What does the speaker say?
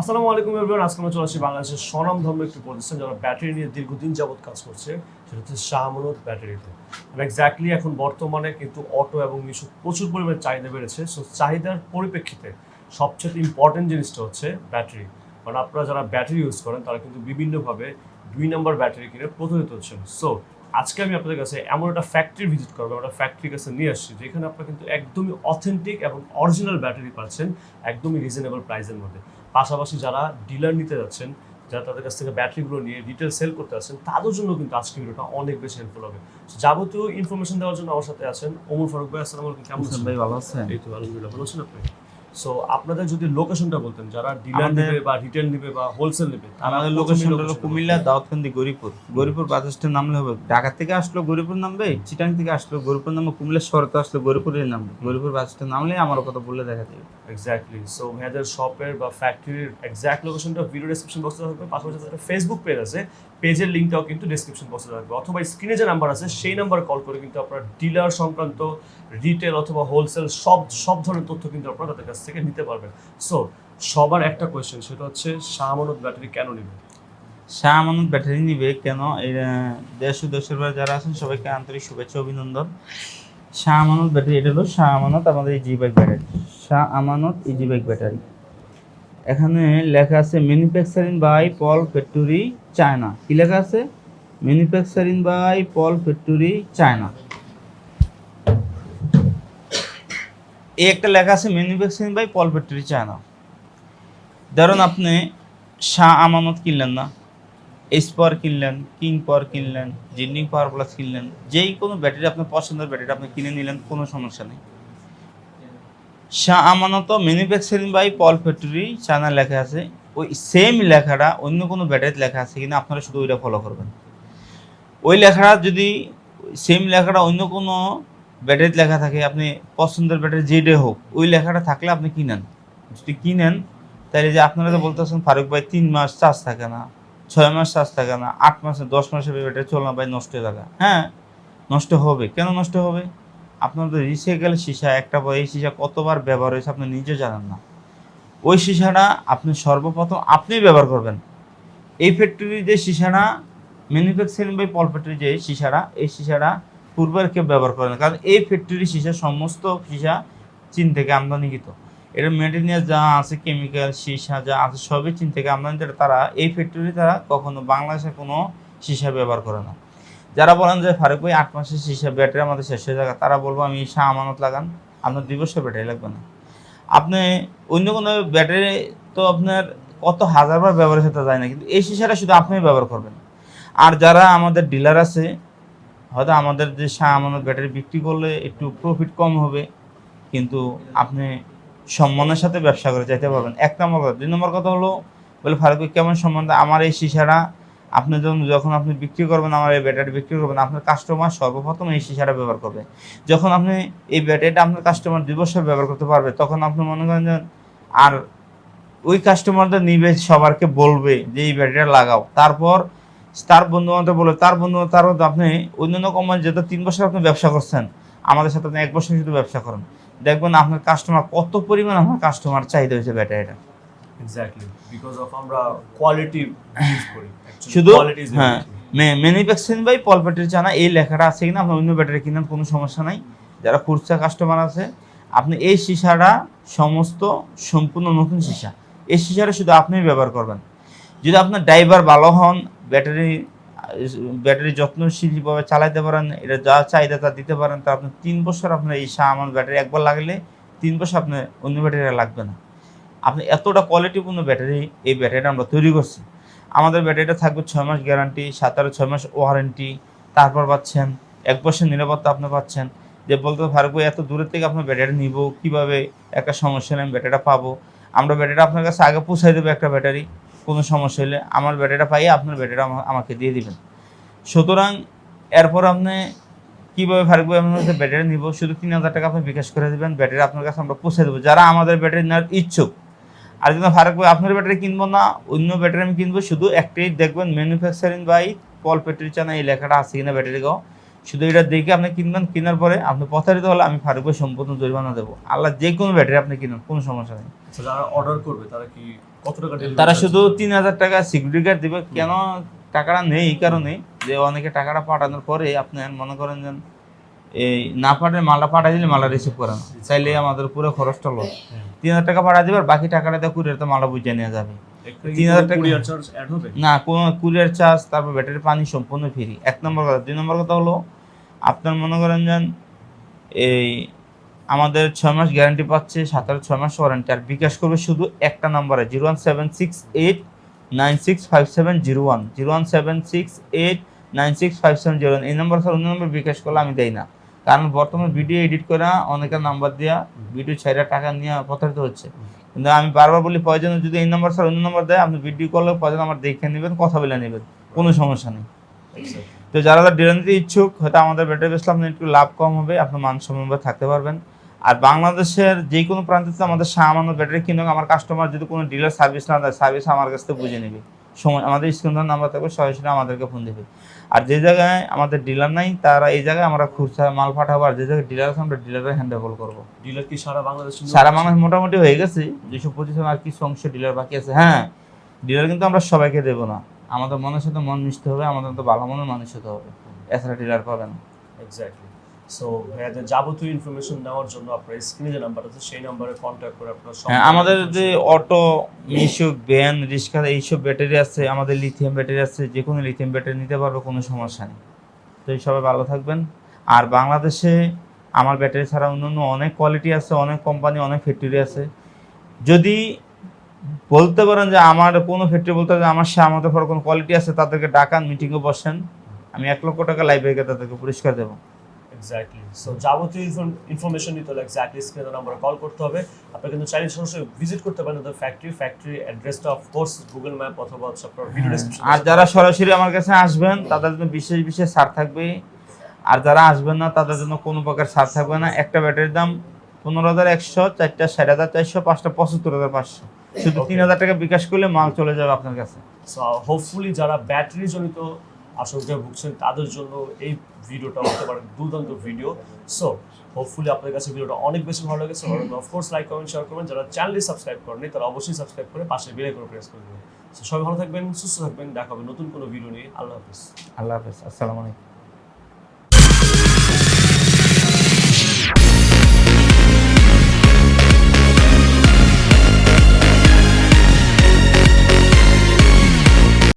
আসসালামু আলাইকুম এভরিওয়ান আজকে আমরা চলে আসছি বাংলাদেশের স্বনাম ধর্ম একটি প্রতিষ্ঠান যারা ব্যাটারি নিয়ে দীর্ঘদিন যাবৎ কাজ করছে, সেটা হচ্ছে শাহমনত ব্যাটারিতে। এক্স্যাক্টলি এখন বর্তমানে কিন্তু অটো এবং মিশু প্রচুর পরিমাণে চাহিদা বেড়েছে সো চাহিদার পরিপ্রেক্ষিতে সবচেয়ে ইম্পর্টেন্ট জিনিসটা হচ্ছে ব্যাটারি। মানে আপনারা যারা ব্যাটারি ইউজ করেন, তারা কিন্তু বিভিন্নভাবে দুই নম্বর ব্যাটারি কিনে প্রতারিত হচ্ছেন সো আজকে আমি আপনাদের কাছে এমন একটা ফ্যাক্টরি ভিজিট করব একটা ফ্যাক্টরির কাছে নিয়ে আসছি, যেখানে আপনারা কিন্তু একদমই অথেন্টিক এবং অরিজিনাল ব্যাটারি পাচ্ছেন, একদমই রিজনেবল প্রাইসের মধ্যে। পাশাপাশি যারা ডিলার নিতে যাচ্ছেন যারা তাদের কাছ থেকে ব্যাটারিগুলো নিয়ে ডিটেল সেল করতে আসছেন তাদের জন্য কিন্তু আজকে ভিডিওটা অনেক বেশি হেল্পফুল হবে। যাবতীয় ইনফরমেশন দেওয়ার জন্য আমার সাথে আছেন। ওমর ফারুক ভাই আসসালাম আলাইকুম। কেমন আছেন? ভাই ভালো আছেন? এই তো আলহামদুলিল্লাহ ভালো আছেন আপনি? সো আপনাদের যদি লোকেশনটা বলতেন যারা ডিলার নেবে বা রিটেল নেবে বা হোলসেল নেবে আমাদের লোকেশন হলো কুমিল্লা দাউদকান্দি গরিপুর। গরিপুর বাস স্ট্যান্ড নামলে হবে। ঢাকা থেকে আসলো গরিপুর নামবে চিটাং থেকে আসলো গরিপুর নামবে কুমিল্লা শহরে আসলো গরিপুরের নামবে। গরিপুর বাস স্ট্যান্ড নামলে আমার কথা বললে দেখা যাবে। এক্স্যাক্টলি সো ভাইয়াদের শপের বা ফ্যাক্টরির এক্স্যাক্ট লোকেশনটা ভিডিও ডেসক্রিপশন বক্সে থাকবে পাশাপাশি তাদের ফেসবুক পেজ আছে পেজের লিঙ্কটাও কিন্তু ডেসক্রিপশন বক্সে থাকবে। অথবা স্ক্রিনে যে নাম্বার আছে সেই নাম্বারে কল করে কিন্তু আপনার ডিলার সংক্রান্ত রিটেল অথবা হোলসেল সব সব ধরনের তথ্য কিন্তু আপনারা তাদের কাছ থেকে নিতে পারবেন। সো সবার একটা কোয়েশ্চেন সেটা হচ্ছে শাহমানত ব্যাটারি কেন নেবে? শাহ আমানত ব্যাটারি নিবে কেন? আহ, দেশ ও দেশের বাইরে যারা আছেন সবাইকে আন্তরিক শুভেচ্ছা অভিনন্দন। শাহ আমানত ব্যাটারি এটা হলো শাহ আমানত আমাদের easy bike battery. Shah Amanat easy bike battery. এখানে লেখা আছে manufacturing by Paul factory China কি লেখা আছে? Manufacturing by Paul factory China এই একটা লেখা আছে manufacturing by Paul factory China ধরুন আপনি শাহ আমানত কিনলেন না এস পাওয়ার কিনলেন কিং পাওয়ার কিনলেন জিন্ডিং পাওয়ার প্লাস কিনলেন, যেই কোনো ব্যাটারি আপনার পছন্দের ব্যাটারি আপনি কিনে নিলেন, কোনো সমস্যা নেই। Shah Amanat manufacturing by Paul factory China লেখা আছে, ওই সেম লেখাটা অন্য কোনো ব্যাটারিতে লেখা আছে কিনা আপনারা শুধু ওইটা ফলো করবেন। ওই লেখাটা যদি সেম লেখাটা অন্য কোনো ব্যাটারিতে লেখা থাকে আপনি পছন্দের ব্যাটারি যেটাই হোক ওই লেখাটা থাকলে আপনি কিনেন। যদি কিনেন তাহলে যে আপনারা তো বলতেছেন ফারুক ভাই তিন মাস চার্জ থাকে না ছয় মাস চার্জ থাকে না আট মাসে দশ মাসে ব্যাটারি চল না ভাই নষ্ট হয়ে থাকে হ্যাঁ নষ্ট হবে। কেন নষ্ট হবে? আপনাদের রিসাইকেল সীসা একটা এই সীসা কতবার ব্যবহার হয়েছে আপনি নিজে জানেন না। ওই সীসাটা আপনি সর্বপ্রথম আপনি ব্যবহার করবেন। এই ফ্যাক্টরির যে সীসাটা ম্যানুফ্যাকচারিং বাই পল ফ্যাক্টরি যে সীসাটা এই সীসাটা পূর্বের কেউ ব্যবহার করে না। কারণ এই ফ্যাক্টরি সীসা, সমস্ত সীসা চীন থেকে আমদানিকৃত এর মেটেরিয়াল যা আছে কেমিক্যাল সীসা যা আছে, সবই চীন থেকে আমদানি। তারা, এই ফ্যাক্টরি তারা কখনো বাংলাদেশে কোনো সীসা ব্যবহার করে না। যারা বলেন যে ফারুক ভাই, আট মাসের সীসা ব্যাটারি আমাদের শেষ হয়ে যাবে তারা বলব আমি শাহ আমানত লাগান। আপনার দুই বছর ব্যাটারি লাগবে না। আপনি অন্য কোনো ব্যাটারি তো আপনার কত হাজারবার ব্যবহার হতে যায় না, কিন্তু এই সীসাটা শুধু আপনি ব্যবহার করবেন। আর যারা আমাদের ডিলার আছে হয়তো আমাদের যে শাহ আমানত ব্যাটারি বিক্রি করলে একটু প্রফিট কম হবে, কিন্তু আপনি সম্মানের সাথে ব্যবসা করে যেতে পারবেন। এক নম্বর কথা। দুই নম্বর কথা হলো, বলে ফারুক কেমন সম্মান? আমার এই সীসাটা আপনি যখন যখন আপনি বিক্রি করবেন, আমার এই ব্যাটারি বিক্রি করবেন, আপনার কাস্টমার সর্বপ্রথম এই সীসাটা ব্যবহার করবে। যখন আপনি এই ব্যাটারিটা আপনার কাস্টমার দুই বছর ব্যবহার করতে পারবে, তখন আপনি মনে করেন আর ওই কাস্টমারদের নিবে, সবারকে বলবে যে, এই ব্যাটারিটা লাগাও। তারপর তার বন্ধু বান্ধব বলবে তার বন্ধু তার মধ্যে আপনি অন্যান্য কোম্পানি যেহেতু তিন বছর আপনি ব্যবসা করছেন আমাদের সাথে আপনি এক বছর শুধু ব্যবসা করেন। দেখবেন আপনার কাস্টমার কত পরিমাণ আপনার কাস্টমার চাহিদা হয়েছে ব্যাটারিটা এক্স্যাক্টলি বিকজ অফ আমরা কোয়ালিটি ইউজ করি শুধু quality হ্যাঁ everything. ম্যানুফ্যাকচারিং বাই চানা এই লেখাটা আছে কিনা আপনার অন্য ব্যাটারি কিনেন কোনো সমস্যা নাই। যারা খুচরা কাস্টমার আছে আপনি এই সীসাটা সমস্ত সম্পূর্ণ নতুন সীসা। এই সীসাটা শুধু আপনিই ব্যবহার করবেন। যদি আপনার ড্রাইভার ভালো হন ব্যাটারি ব্যাটারি যত্নশীলভাবে চালাইতে পারেন, এটা যা চাহিদা তা দিতে পারেন, তা আপনি তিন বছর আপনার এই সা আমার ব্যাটারি একবার লাগলে তিন বছর আপনার অন্য ব্যাটারি লাগবে না। আপনি এতটা কোয়ালিটিপূর্ণ ব্যাটারি এই ব্যাটারিটা আমরা তৈরি করছি। আমাদের ব্যাটারিটা থাকবে ছয় মাস গ্যারান্টি সাতারো ছয় মাস ওয়ারেন্টি, তারপর পাচ্ছেন, এক বছর নিরাপত্তা আপনি পাচ্ছেন। যে বলতে ফারুক এত দূরের থেকে আপনার ব্যাটারি নিব, কীভাবে একটা সমস্যা নেই ব্যাটারিটা পাবো? আমরা ব্যাটারিটা আপনার কাছে আগে পৌঁছাই দেবো একটা ব্যাটারি। কোনো সমস্যা হলে আমার ব্যাটারিটা পাইয়ে আপনার ব্যাটারিটা আমা- আমাকে দিয়ে দিবেন। সুতরাং এরপর আপনি কীভাবে ফারুক ভাই আপনার কাছে ব্যাটারি নিব? শুধু তিন হাজার টাকা আপনি বিকাশ করে দেবেন ব্যাটারি আপনার কাছে আমরা পৌঁছে দেবো। যারা আমাদের ব্যাটারি নেওয়ার ইচ্ছুক। আর যদি ফারুক ভাই আপনার ব্যাটারি কিনবো না অন্য ব্যাটারি আমি কিনবো শুধু একটাই দেখবেন ম্যানুফ্যাকচারিং বাই পল পেট্রি চানা এই লেখাটা আছে কিনা ব্যাটারি গাও শুধু এটা দেখে আপনি কিনবেন কেনার পরে আপনি প্রতারিত হলে আমি ফারুক ভাই সম্পূর্ণ জরিমানা দেবো। আল্লাহ যে কোনো ব্যাটারি আপনি কিনুন কোনো সমস্যা নেই। আচ্ছা, যারা অর্ডার করবে তারা কি তারা শুধু তিন হাজার টাকা সিকিউরিটি গার্ড দিবে। কেন? টাকাটা নেই এই কারণে যে অনেকে টাকাটা পাঠানোর পরে আপনি মনে করেন যে এই না পাঠালে মালটা পাঠাই দিলে মালটা রিসিভ করে না। চাইলে আমাদের পুরো খরচটা লোক তিন হাজার টাকা পাঠাই দিবে আর বাকি টাকাটা দিয়ে কুরিয়ার তো মালা বুঝে নেওয়া যাবে। তিন হাজার টাকা-? না কোনো কুরিয়ার চার্জ তারপর ব্যাটারি পানি সম্পূর্ণ ফ্রি এক নম্বর কথা। দুই নম্বর কথা হলো আপনার মনে করেন যে এই আমাদের ছয় মাস গ্যারান্টি পাচ্ছে সাতার ছয় মাস ওয়ারেন্টি আর বিকাশ করবে শুধু একটা নাম্বারে zero one seven six eight nine six five seven zero one zero one seven six eight nine six five seven zero one এই নাম্বার স্যার অন্য নম্বর বিকাশ করলে আমি দেই না। কারণ বর্তমানে ভিডিও এডিট করে অনেকের নাম্বার দেওয়া ভিডিও ছেড়ে টাকা নিয়ে প্রতারিত হচ্ছে। কিন্তু আমি বারবার বলি, প্রয়োজনে যদি এই নাম্বার স্যার অন্য নম্বর দেয়, আপনি ভিডিও করলে প্রয়োজন আমার দেখে নেবেন, কথা বলে নেবেন। কোনো সমস্যা নেই। তো যারা যারা নিতে ইচ্ছুক, হয়তো আমাদের ব্যাটারি বেসলে আপনার একটু লাভ কম হবে, আপনার মান সম্মান থাকতে পারবেন। আর বাংলাদেশের যে কোনো প্রান্তে আমাদের সামান্য ব্যাটারি কিনুক আমার কাস্টমার যদি কোনো ডিলার সার্ভিস না দেয় সার্ভিস আমার কাছ থেকে বুঝে নেবে। সময় আমাদের স্ক্রিন নাম্বার থাকবে সরাসরি আমাদেরকে ফোন দেবে। আর যে জায়গায় আমাদের ডিলার নাই তারা এই জায়গায় আমরা খুচরা মাল পাঠাবো আর যে জায়গায় ডিলার আছে আমরা ডিলারে হ্যান্ডেল করব। ডিলার কি সারা বাংলাদেশ সারা? মানুষ মোটামুটি হয়ে গেছে। দুশো পঁচিশ আর কিছু অংশ ডিলার বাকি আছে। হ্যাঁ ডিলার কিন্তু আমরা সবাইকে দেবো না। আমাদের মনের সাথে মন মিশতে হবে আমাদের তো ভালো মনের মানুষ হতে হবে। এছাড়া ডিলার পাবে না। এক্স্যাক্টলি সো ভাইয়াদের যাবতীয় ইনফরমেশন নেওয়ার জন্য আপনার স্ক্রিনে যে নাম্বার আছে সেই নাম্বারে কন্ট্যাক্ট করে আপনারা হ্যাঁ আমাদের যে অটো মিশুক ভ্যান রিক্সা এইসব ব্যাটারি আছে আমাদের লিথিয়াম ব্যাটারি আছে যে কোনো লিথিয়াম ব্যাটারি নিতে পারবে কোনো সমস্যা নেই। তো সবাই ভালো থাকবেন। আর বাংলাদেশে আমার ব্যাটারি ছাড়া অন্যান্য অনেক কোয়ালিটি আছে অনেক কোম্পানি অনেক ফ্যাক্টরি আছে। যদি বলতে পারেন যে আমার কোনো ফ্যাক্টরি বলতে পারেন আমার সে আমাদের পর কোনো কোয়ালিটি আছে তাদেরকে ডাকান মিটিংয়ে বসেন। আমি এক লক্ষ টাকা লাইব্রেরিকে তাদেরকে পুরস্কার দেবো। এক্স্যাক্টলি সো যাবতীয় ইনফরমেশন নিতে হলে এক্স্যাক্টলি স্ক্রিনে নাম্বারে কল করতে হবে। কিন্তু চাইলে সরাসরি ভিজিট করতে পারেন ফ্যাক্টরি ফ্যাক্টরি অ্যাড্রেসটা অফকোর্স গুগল ম্যাপ অথবা হচ্ছে আপনার ভিডিও ডেসক্রিপশন আর যারা সরাসরি আমার কাছে আসবেন তাদের জন্য বিশেষ বিশেষ ছাড় থাকবে আর যারা আসবেন না তাদের জন্য কোনো প্রকার ছাড় থাকবে না। একটা ব্যাটারির দাম পনেরো হাজার একশো চারটা ষাট হাজার চারশো পাঁচটা পঁচাত্তর হাজার পাঁচশো। শুধু তিন হাজার টাকা বিকাশ করলে মাল চলে যাবে আপনার কাছে। সো হোপফুলি যারা ব্যাটারি জনিত আশঙ্কায় ভুগছেন তাদের জন্য এই ভিডিওটা হতে পারে দুর্দান্ত ভিডিও। সো হোপফুলি আপনার কাছে ভিডিওটা অনেক বেশি ভালো লেগেছে। অফকোর্স লাইক কমেন্ট শেয়ার করবেন। যারা চ্যানেলটি সাবস্ক্রাইব করেনি তারা অবশ্যই সাবস্ক্রাইব করে পাশে বেড়ে করে প্রেস করে দেবেন। সো সবাই ভালো থাকবেন সুস্থ থাকবেন। দেখা হবে নতুন কোনো ভিডিও নিয়ে। আল্লাহ হাফিজ। আল্লাহ হাফিজ। আসসালামু আলাইকুম।